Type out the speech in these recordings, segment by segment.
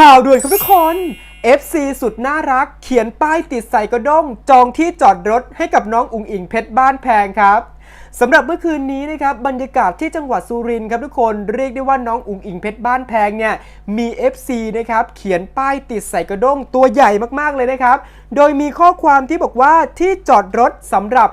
ข่าวด่วนครับทุกคน FC สุดน่ารัก เขียนป้ายติดใส่กระด้ง จองที่จอดรถให้กับน้องอุ๋งอิงเพชรบ้านแพงครับสำหรับเมื่อคืนนี้นะครับบรรยากาศที่จังหวัดสุรินทร์ครับทุกคนเรียกได้ว่าน้องอุ๋งอิงเพชรบ้านแพงเนี่ยมี FC นะครับเขียนป้ายติดใส่กระด้งตัวใหญ่มากๆเลยนะครับ โดยมีข้อความที่บอกว่าที่จอดรถสำหรับ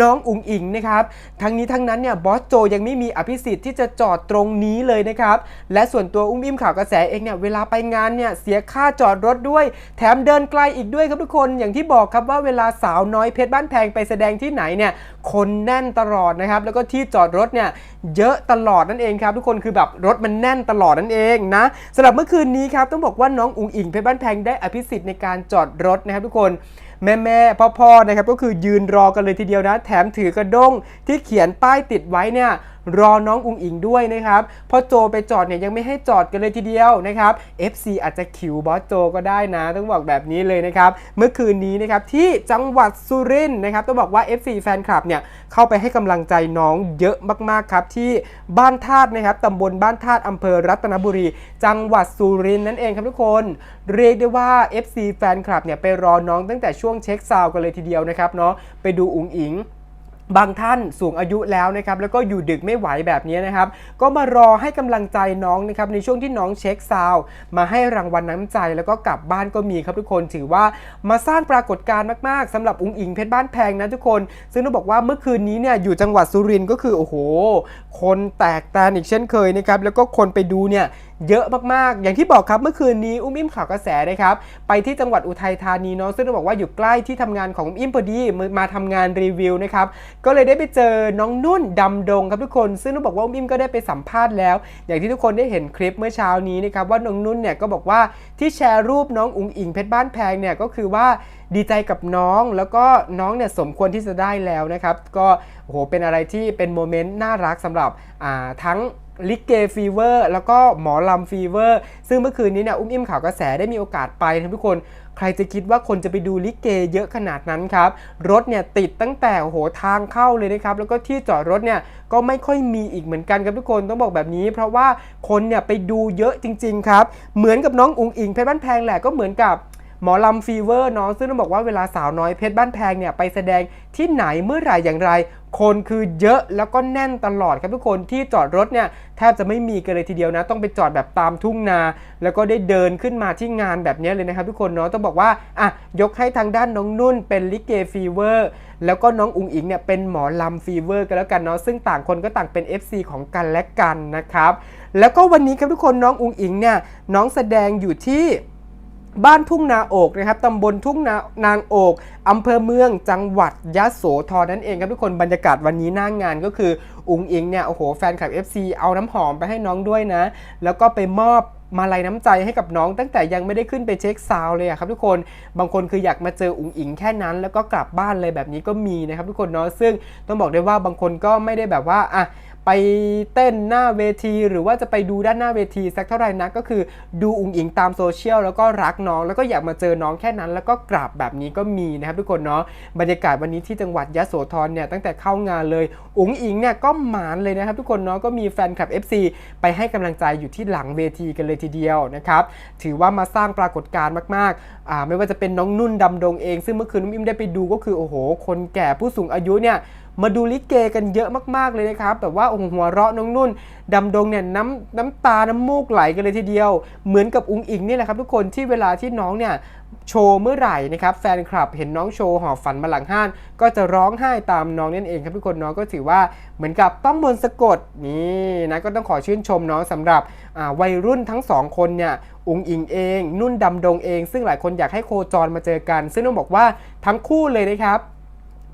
น้องอุ๋งอิงนะครับ ทั้งนี้ทั้งนั้นเนี่ยบอสโจยังไม่มีอภิสิทธิ์ที่จะจอดตรงนี้เลยนะครับ และส่วนตัวอุ้มอิ่มข่าวกระแสเองเนี่ยเวลาไปงานเนี่ยเสียค่าจอดรถด้วย แถมเดินไกลอีกด้วยครับทุกคนอย่างที่บอกครับว่าเวลาสาวน้อยเพชรบ้านแพงไปแสดงที่ไหนเนี่ยคนแน่นตลอดนะครับแล้วก็ที่จอดรถเนี่ยเยอะตลอดนั่นเองครับทุกคนคือแบบรถมันแน่นตลอดนั่นเองนะสำหรับเมื่อคืนนี้ครับต้องบอกว่าน้องอุ๋งอิงเพชรบ้านแพงได้อภิสิทธิ์ในการจอดรถนะครับทุกคน แม่แม่พ่อพ่อนะครับก็คือยืนรอกันเลยทีเดียวนะ แถมถือกระด้งที่เขียนป้ายติดไว้เนี่ย รอน้องอุงอิงด้วยนะครับพอโจไปจอดเนี่ยยังไม่ให้จอดกันเลยทีเดียวนะครับ FC อาจจะขิวบอสโจก็ได้นะ ต้องบอกแบบนี้เลยนะครับ เมื่อคืนนี้นะครับที่จังหวัดสุรินทร์นะครับต้องบอกว่า FC แฟนคลับเนี่ยเข้าไปให้กำลังใจน้องเยอะมากๆครับที่บ้านธาตุนะครับตำบลบ้านธาตุอำเภอรัตนบุรี จังหวัดสุรินทร์นั่นเองครับทุกคน เรียกได้ว่า FC แฟนคลับเนี่ยไปรอน้องตั้งแต่ช่วงเช็คซาวกันเลยทีเดียวนะครับเนาะไปดูอุ๋งอิง บางท่านสูงอายุแล้วนะครับแล้วก็อยู่ดึกไม่ไหวแบบนี้นะครับ ก็มารอให้กำลังใจน้องนะครับในช่วงที่น้องเช็คซาวมาให้รางวัลน้ำใจแล้วก็กลับบ้านก็มีครับทุกคนถือว่ามาสร้างปรากฏการณ์มากๆสำหรับอุ้งอิงเพชรบ้านแพงนะทุกคน ซึ่งต้องบอกว่าเมื่อคืนนี้เนี่ยอยู่จังหวัดสุรินทร์ก็คือโอ้โห คนแตกแตนอีกเช่นเคยนะครับแล้วก็คนไปดูเนี่ยเยอะมากๆ อย่างที่บอกครับเมื่อคืนนี้อุ้มอิ่มข่าวกระแสนะครับไปที่จังหวัดอุทัยธานีเนาะซึ่งต้องบอกว่าอยู่ใกล้ที่ทำงานของอุ้มอิ่มพอดีมามาทำงานรีวิวนะครับก็เลยได้ไปเจอน้องนุ่นดำดงครับทุกคน ซึ่งต้องบอกว่าอุ้มอิ่มก็ได้ไปสัมภาษณ์แล้ว อย่างที่ทุกคนได้เห็นคลิปเมื่อเช้านี้นะครับว่าน้องนุ่นเนี่ยก็บอกว่าที่แชร์รูปน้องอุ๋งอิงเพชรบ้านแพงเนี่ยก็คือว่าดีใจกับน้องแล้วก็น้องเนี่ยสมควรที่จะได้แล้วนะครับ ก็โหเป็นอะไรที่เป็นโมเมนต์น่ารักสำหรับทั้ง ลิเกฟีเวอร์แล้วก็หมอลำฟีเวอร์ซึ่งเมื่อคืนนี้เนี่ยอุ้มอิ่มข่าวกระแสได้มีโอกาสไปนะทุกคนใครจะคิดว่าคนจะไปดูลิเกเยอะขนาดนั้นครับ รถเนี่ยติดตั้งแต่โหทางเข้าเลยนะครับ แล้วก็ที่จอดรถเนี่ยก็ไม่ค่อยมีอีกเหมือนกันครับทุกคนต้องบอกแบบนี้ เพราะว่าคนเนี่ยไปดูเยอะจริง ๆ ครับ เหมือนกับน้องอุ๋งอิงเพชรบ้านแพงแหละก็เหมือนกับ หมอลำฟีเวอร์เนาะซึ่งต้องบอกว่าเวลาสาวน้อยเพชรบ้านแพงเนี่ยไปแสดงที่ไหนเมื่อไหร่อย่างไร คนคือเยอะแล้วก็แน่นตลอดครับทุกคนที่จอดรถเนี่ยแทบจะไม่มีกันเลยทีเดียวนะ ต้องไปจอดแบบตามทุ่งนา แล้วก็ได้เดินขึ้นมาที่งานแบบนี้เลยนะครับทุกคนเนาะต้องบอกว่าอะยกให้ทางด้านน้องนุ่นเป็นลิเกฟีเวอร์แล้วก็น้องอุ๋งอิงเนี่ยเป็นหมอลำฟีเวอร์กันแล้วกันเนาะซึ่งต่างคนก็ต่างเป็น FC ของกันและกันนะครับแล้วก็วันนี้ครับทุกคนน้องอุ๋งอิงเนี่ยน้องแสดงอยู่ที่ บ้านทุ่งนาโอกนะครับตำบลทุ่งนานางโอกอำเภอเมืองจังหวัดยะโสธรนั่นเองครับทุกคนบรรยากาศวันนี้หน้างงานก็คืออุงอิงเนี่ยโอ้โหแฟนคลับ FC เอาน้ำหอมไปให้น้องด้วยนะ แล้วก็ไปมอบมาลัยน้ำใจให้กับน้องตั้งแต่ยังไม่ได้ขึ้นไปเช็คซาวเลยครับทุกคนบางคนคืออยากมาเจออุงอิงแค่นั้น แล้วก็กลับบ้านเลยแบบนี้ก็มีนะครับทุกคนเนาะซึ่งต้องบอกได้ว่าบางคนก็ไม่ได้แบบว่าอะ ไปเต้นหน้าเวที หรือว่าจะไปดูด้านหน้าเวที สักเท่าไหร่นะก็คือดูอุ๋งอิงตามโซเชียลแล้วก็รักน้อง แล้วก็อยากมาเจอน้องแค่นั้น แล้วก็กราบแบบนี้ก็มีนะครับทุกคนเนาะบรรยากาศวันนี้ที่จังหวัดยะโสธรเนี่ยตั้งแต่เข้างานเลยอุ๋งอิงเนี่ยก็หมานเลยนะครับทุกคนเนาะก็มีแฟนคลับ FC ไปให้กำลังใจอยู่ที่หลังเวทีกันเลยทีเดียวนะครับถือว่ามาสร้างปรากฏการณ์มากๆอ่าไม่ว่าจะเป็นน้องนุ่นดำดงเอง ซึ่งเมื่อคืนน้องอิมได้ไปดูก็คือโอ้โห คนแก่ผู้สูงอายุเนี่ย มาดูลิเกกันเยอะมากๆเลยนะครับแบบว่าอ้โหหัวเราะน้องนุ่นดำดงเนี่ยน้ำน้ำตาน้ำมูกไหลกันเลยทีเดียว เหมือนกับอุงอิงนี่แหละครับทุกคนที่เวลาที่น้องเนี่ยโชว์เมื่อไหร่นะครับแฟนคลับเห็นน้องโชว์หอบฝันมาหลังห้านก็จะร้องไห้ตามน้องนั่นเองครับทุกคนน้องก็ถือว่าเหมือนกับต้องมนสะกดนี่นะก็ต้องขอชื่นชมน้องสำหรับวัยรุ่นทั้งสองคนเนี่ยอุงอิงเอง นุ่นดำดงเอง ซึ่งหลายคนอยากให้โคจรมาเจอกัน ซึ่งต้องบอกว่าทั้งคู่เลยนะครับ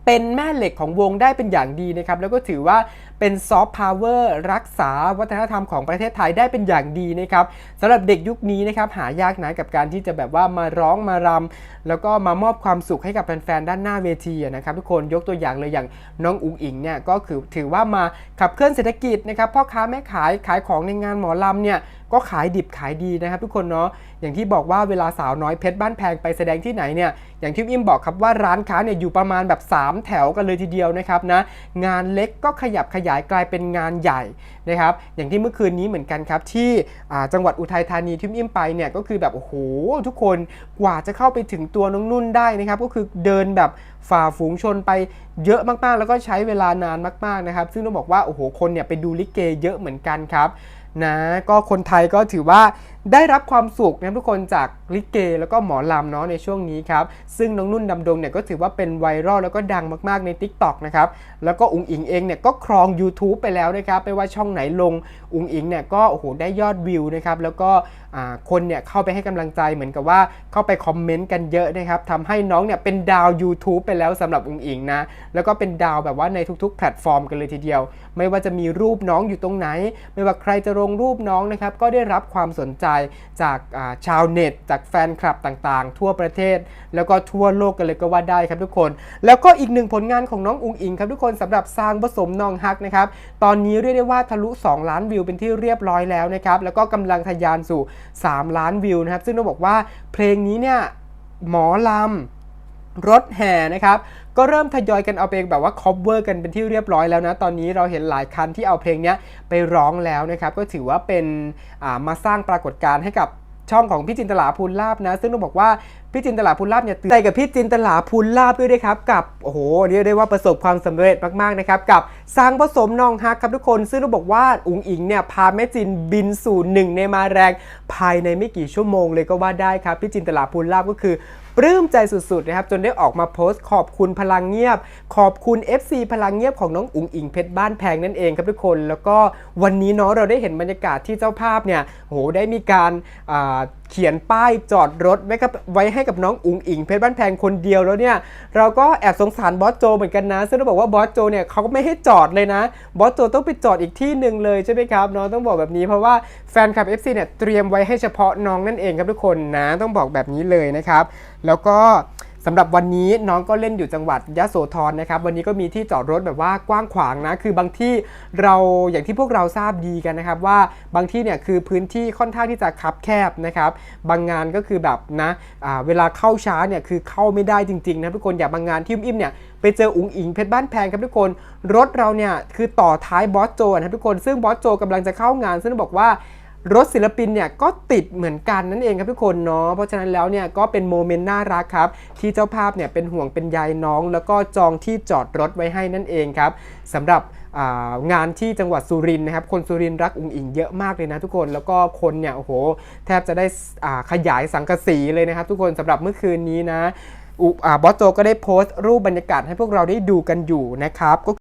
เป็นแม่เหล็กของวงได้เป็นอย่างดีนะครับแล้วก็ถือว่าเป็นซอฟต์พาวเวอร์รักษาวัฒนธรรมของประเทศไทยได้เป็นอย่างดีนะครับสำหรับเด็กยุคนี้นะครับหายากนะกับการที่จะแบบว่ามาร้องมารำแล้วก็มามอบความสุขให้กับแฟนๆด้านหน้าเวทีนะครับทุกคนยกตัวอย่างเลยอย่างน้องอุ๋งอิงเนี่ยก็คือถือว่ามาขับเคลื่อนเศรษฐกิจนะครับพ่อค้าแม่ขายขายของในงานหมอลำเนี่ยก็ขายดิบขายดีนะครับ ทุกคนเนาะอย่างที่บอกว่าเวลาสาวน้อยเพชรบ้านแพงไปแสดงที่ไหนเนี่ย อย่างที่อิมบอกครับว่าร้านค้าเนี่ยอยู่ประมาณแบบ 3 แถวกันเลยทีเดียวนะครับนะงานเล็กก็ขยับขยายกลายเป็นงานใหญ่นะครับอย่างที่เมื่อคืนนี้เหมือนกันครับที่จังหวัดอุทัยธานีที่อิมไปเนี่ยก็คือแบบโอ้โหทุกคนกว่าจะเข้าไปถึงตัวน้องนุ่นได้นะครับก็คือเดินแบบฝ่าฝูงชนไปเยอะมากๆ แล้วก็ใช้เวลานานมากๆนะครับซึ่งต้องบอกว่าโอ้โหคนเนี่ยไปดูลิเกเยอะเหมือนกันครับ นะก็คนไทยก็ถือว่าได้รับความสุขนะทุกคนจากลิเก แล้วก็หมอลำเนาะในช่วงนี้ครับ ซึ่งน้องนุ่นดำดงเนี่ยก็ถือว่าเป็นไวรัลแล้วก็ดังมากๆใน Tik t o อกนะครับ แล้วก็อุงอิงเองเนี่ยก็ครอง YouTube ไปแล้วนะครับไม่ว่าช่องไหนลงอุงอิงเนี่ยก็โอ้โหได้ยอดวิวนะครับ แล้วก็คนเนี่ยเข้าไปให้กำลังใจเหมือนกับว่าเข้าไปคอมเมนต์กันเยอะนะครับทำให้น้องเนี่ยเป็นดาว YouTube ไปแล้วสำหรับอุงอิงนะแล้วก็เป็นดาวแบบว่าในทุกๆ แพลตฟอร์มกันเลยทีเดียว ไม่ว่าจะมีรูปน้องอยู่ตรงไหน ไม่ว่าใครจะลงรูปน้องนะครับก็ได้รับความสนใจจากาชาวเน็ต จากแฟนคลับต่างๆ ทั่วประเทศ แล้วก็ทั่วโลกกันเลยก็ว่าได้ครับทุกคน แล้วก็อีกหนึ่งผลงานของน้องอุงอิงครับทุกคนสำหรับสร้างผสมนองฮักนะครับตอนนี้เรียกได้ว่าทะลุ 2 ล้านวิวเป็นที่เรียบร้อยแล้วนะครับแล้วก็กำลังทะยานสู่ 3 ล้านวิวนะครับซึ่งต้องบอกว่าเพลงนี้เนี่ยหมอลำ รถแห่นะครับ ก็เริ่มทยอยกันเอาไปแบบว่าคอ v เวอร์กันเป็นที่เรียบร้อยแล้วนะ ตอนนี้เราเห็นหลายคันที่เอาเพลงนี้ไปร้องแล้วนะครับ ก็ถือว่าเป็นามาสร้างปรากฏการณ์ให้กับช่องของพี่จินตลาภูลลาบนะ ซึ่งต้องบอกว่าพี่จินตลาภูลลาบเนี่ยตื่นใจกับพี่จินตลาภูลลาบด้วยนะครับ กับโอ้โหเรียกได้ว่าประสบความสำเร็จมากๆนะครับกับสร้างผสมนองฮักครับทุกคน ซึ่งต้องบอกว่าอุ๋งอิงเนี่ยพาแม่จินบินสู่หนึ่งในมาแรงภายในไม่กี่ชั่วโมงเลยก็ว่าได้ครับพี่จินตลาภูลลาบก็คือ ปลื้มใจสุดๆนะครับจนได้ออกมาโพสต์ขอบคุณพลังเงียบ ขอบคุณ FC พลังเงียบของน้องอุ๋งอิงเพชรบ้านแพงนั่นเองครับทุกคน แล้วก็วันนี้เนาะเราได้เห็นบรรยากาศที่เจ้าภาพเนี่ยโหได้มีการเขียนป้ายจอดรถไว้กับไว้ให้กับน้องอุ๋งอิงเพชรบ้านแพงคนเดียวแล้วเนี่ยเราก็แอบสงสารบอสโจเหมือนกันนะซึ่งต้องบอกว่าบอสโจเนี่ยเขาก็ไม่ให้จอดเลยนะบอสโจต้องไปจอดอีกที่หนึ่งเลยใช่ไหมครับน้องต้องบอกแบบนี้เพราะว่าแฟนคลับ FC เนี่ยเตรียมไว้ให้เฉพาะน้องนั่นเองครับทุกคนนะต้องบอกแบบนี้เลยนะครับแล้วก็สำหรับวันนี้น้องก็เล่นอยู่จังหวัดยะโสธรนะครับวันนี้ก็มีที่จอดรถแบบว่ากว้างขวางนะคือบางที่เราอย่างที่พวกเราทราบดีกันนะครับว่าบางที่เนี่ยคือพื้นที่ค่อนข้างที่จะคับแคบนะครับบางงานก็คือแบบนะอ่าเวลาเข้าช้าเนี่ยคือเข้าไม่ได้จริงๆนะทุกคนอย่างบางงานที่อิ่มเนี่ยไปเจออุ๋งอิงเพชรบ้านแพงครับทุกคน รถเราเนี่ยคือต่อท้ายบอสโจนะครับทุกคนซึ่งบอสโจกำลังจะเข้างานซึ่งบอกว่า รถศิลปินเนี่ยก็ติดเหมือนกันนั่นเองครับทุกคนเนาะเพราะฉะนั้นแล้วเนี่ยก็เป็นโมเมนต์น่ารักครับ ที่เจ้าภาพเนี่ยเป็นห่วงเป็นใยน้อง แล้วก็จองที่จอดรถไว้ให้นั่นเองครับสำหรับงานที่จังหวัดสุรินทร์นะครับ คนสุรินทร์รักอุ๋งอิงเยอะมากเลยนะทุกคน แล้วก็คนเนี่ยโอ้โห แทบจะได้ขยายสังกสีเลยนะครับ ทุกคนสำหรับเมื่อคืนนี้นะอุบอสโจก็ได้โพสต์รูปบรรยากาศให้พวกเราได้ดูกันอยู่นะครับก็